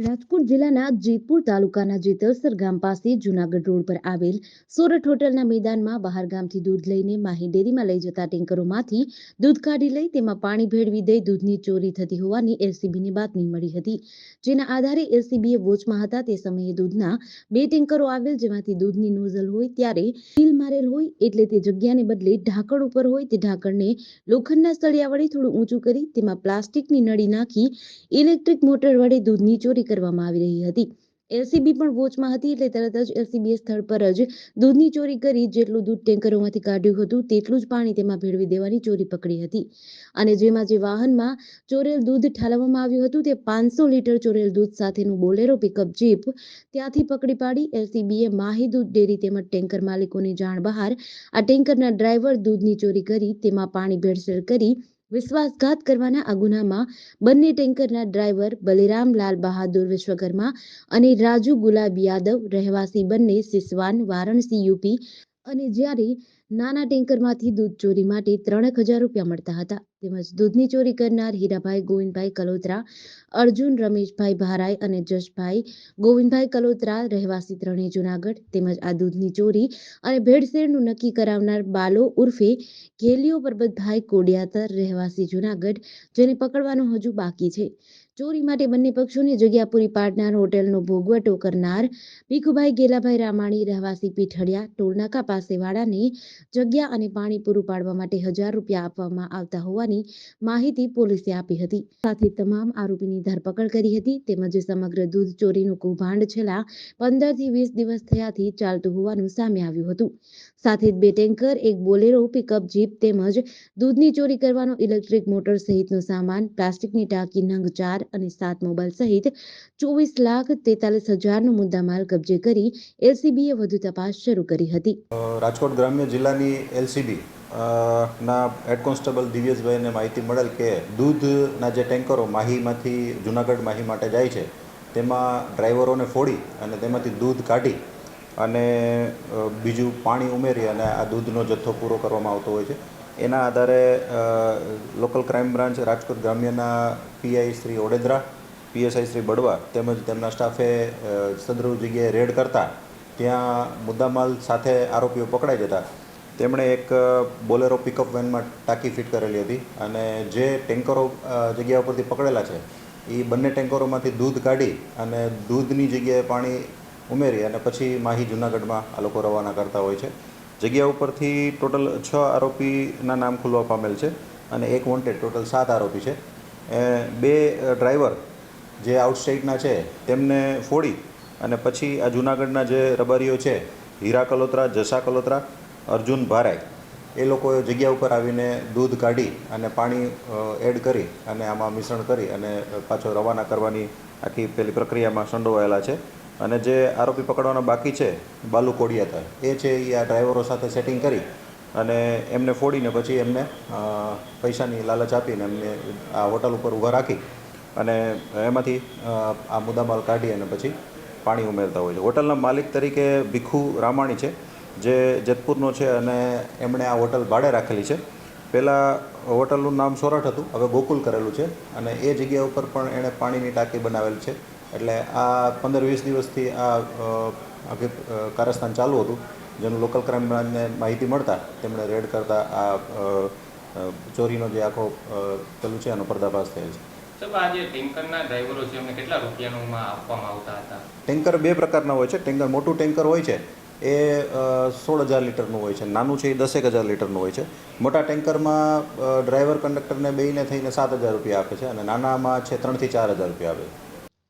રાજકોટ જિલ્લાના જેતપુર તાલુકાના જેતલસર ગામ પાસે જુનાગઢ રોડ પર આવેલ સોરઠ હોટલના મેદાનમાં બહાર ગામથી દૂધ લઈને માહી ડેરીમાં લઈ જતા ટેન્કરોમાંથી દૂધ કાઢી લઈ તેમાં પાણી ભેળવી દઈ દૂધની ચોરી થતી હોવાની એલસીબીની બાતમી મળી હતી. જેના આધારે એલસીબીએ વોચમાં હતા તે સમયે દૂધના બે ટેન્કરો આવેલ જેમાંથી દૂધની નોઝલ હોય ત્યારે સીલ મારેલ હોય એટલે તે જગ્યાને બદલે ઢાંકણ ઉપર હોય તે ઢાંકણને લોખંડના સળિયા વડે થોડું ઊંચું કરી તેમાં પ્લાસ્ટિકની નળી નાખી ઇલેક્ટ્રિક મોટર વડે દૂધની ચોરી કરવામાં આવી રહી હતી. એલસીબી પણ વોચમાં હતી એટલે તરત જ એલસીબીએ સ્થળ પર જ દૂધની ચોરી કરી, જેટલું દૂધ ટેન્કરોમાંથી કાઢ્યું હતું તેટલું જ પાણી તેમાં ભેળવી દેવાની ચોરી પકડી હતી. અને જેમાં જે વાહનમાં ચોરેલ દૂધ ઠાલવવામાં આવ્યું હતું તે પાંચસો લીટર ચોરેલ દૂધ સાથેનું બોલેરો, પિકઅપ જીપ ત્યાંથી પકડી પાડી. એલસીબીએ માહી દૂધ ડેરી તેમજ ટેન્કર માલિકોની જાણ બહાર આ ટેન્કરના ડ્રાઈવર દૂધની ચોરી કરી, તેમાં પાણી ભેળસેળ કરી વિશ્વાસઘાત કરવાના આ ગુનામાં બંને ટેન્કરના ડ્રાઈવર બલિરામ લાલ બહાદુર વિશ્વકર્મા અને રાજુ ગુલાબ યાદવ રહેવાસી બંને સિસવાન, વારાણસી યુપી અને જ્યારે નાના ટેન્કરમાંથી દૂધ ચોરી માટે ત્રણેક હજાર રૂપિયા મળતા હતા, તેમજ દૂધની ચોરી કરનાર હીરાભાઈ ગોવિંદભાઈ કલોત્રા, અર્જુન રમેશભાઈ ભારાઈ અને જશભાઈ ગોવિંદભાઈ કલોત્રા રહેવાસી ત્રણેય જુનાગઢ, તેમજ આ દૂધની ચોરી અને ભેળસેળનું નક્કી કરાવનાર બાલો ઉર્ફે ઘેલીઓ પરબતભાઈ કોડિયાતર રહેવાસી જુનાગઢ, જેને પકડવાનું હજુ બાકી છે. ચોરી માટે બંને પક્ષોને જગ્યા પૂરી પાડનાર હોટેલનો ભોગવટો કરનાર ભીખુભાઈ ગેલાભાઈ રામાણી રહેવાસી પીઠડિયા ટોલનાકા પાસે વાળાને જગ્યા અને પાણી પૂરું પાડવા માટે હજાર રૂપિયા આપવામાં આવતા હોવાની માહિતી પોલીસે આપી હતી. સાથે તમામ આરોપીની ધરપકડ કરી હતી તેમજ સમગ્ર દૂધ ચોરીનું કૌભાંડ છેલ્લા પંદરથી વીસ દિવસ થયાથી ચાલતું હોવાનું સામે આવ્યું હતું. સાથે બે ટેન્કર, એક બોલેરો પિકઅપ જીપ તેમજ દૂધની ચોરી કરવાનો ઇલેક્ટ્રિક મોટર સહિતનો સામાન, પ્લાસ્ટિકની ટાંકી નંગ ચાર અને સાત મોબાઈલ સહિત ચોવીસ લાખ તેતાલીસ હજારનો મુદ્દામાલ કબજે કરી એલસીબીએ વધુ તપાસ શરૂ કરી હતી. રાજકોટ ગ્રામ્ય જિલ્લાની એલસીબી ના હેડ કોન્સ્ટેબલ દિવ્યેશભાઈને માહિતી મળેલ કે દૂધના જે ટેન્કરો માહીમાંથી, જુનાગઢ માહી માટે જાય છે, તેમાં ડ્રાઈવરોને ફોડી અને તેમાંથી દૂધ કાઢી અને બીજું પાણી ઉમેરી અને આ દૂધનો જથ્થો પૂરો કરવામાં આવતો હોય છે. એના આધારે લોકલ ક્રાઇમ બ્રાન્ચ રાજકોટ ગ્રામ્યના પીઆઈ શ્રી ઓડેદરા, પીએસઆઈ શ્રી બડવા તેમજ તેમના સ્ટાફે સદરૂ જગ્યાએ રેડ કરતા ત્યાં મુદ્દામાલ સાથે આરોપીઓ પકડાઈ જતા. તેમણે એક બોલેરો પિકઅપ વેનમાં ટાંકી ફિટ કરેલી હતી અને જે ટેન્કરો જગ્યા ઉપરથી પકડેલા છે એ બંને ટેન્કરોમાંથી દૂધ કાઢી અને દૂધની જગ્યાએ પાણી ઉમેરી અને પછી માહી જુનાગઢમાં આ લોકો રવાના કરતા હોય છે. જગ્યા ઉપરથી ટોટલ છ આરોપીના નામ ખુલવા પામેલ છે અને એક વોન્ટેડ ટોટલ સાત આરોપી છે. બે ડ્રાઈવર જે આઉટસ્ટેટના છે તેમને ફોડી અને પછી આ જુનાગઢના જે રબારીઓ છે, હીરા કલોત્રા, જસા કલોત્રા, અર્જુન ભારાઈ એ લોકોએ જગ્યા ઉપર આવીને દૂધ કાઢી અને પાણી એડ કરી અને આમાં મિશ્રણ કરી અને પાછો રવાના કરવાની આખી પેલી પ્રક્રિયામાં સંડોવાયેલા છે. અને જે આરોપી પકડવાના બાકી છે, બાલુ કોડિયાતર એ છે એ આ ડ્રાઈવરો સાથે સેટિંગ કરી અને એમને ફોડીને પછી એમને પૈસાની લાલચ આપીને એમને આ હોટલ ઉપર ઊભા રાખી અને એમાંથી આ મુદ્દામાલ કાઢી અને પછી પાણી ઉમેરતા હોય છે. હોટલના માલિક તરીકે ભીખુ રામાણી છે, જે જેતપુરનો છે અને એમણે આ હોટલ ભાડે રાખેલી છે. પહેલાં હોટલનું નામ સોરઠ હતું, હવે ગોકુલ કરેલું છે અને એ જગ્યા ઉપર પણ એણે પાણીની ટાંકી બનાવેલ છે. એટલે આ પંદર વીસ દિવસથી આ કારસ્થાન ચાલુ હતું. જેનું લોકલ ક્રાઇમ બ્રાન્ચને માહિતી મળતા તેમણે રેડ કરતા આ ચોરીનો જે આખો પેલું છે એનો પર્દાફાશ થયેલ છે. ટેન્કર બે પ્રકારના હોય છે. ટેન્કર મોટું ટેન્કર હોય છે એ સોળ હજાર લીટરનું હોય છે. નાનું છે એ દસેક હજાર લીટરનું હોય છે. મોટા ટેન્કરમાં ડ્રાઈવર કંડક્ટરને બેયને થઈને સાત હજાર રૂપિયા આપે છે અને નાનામાં છે ત્રણથી ચાર હજાર રૂપિયા આપે છે.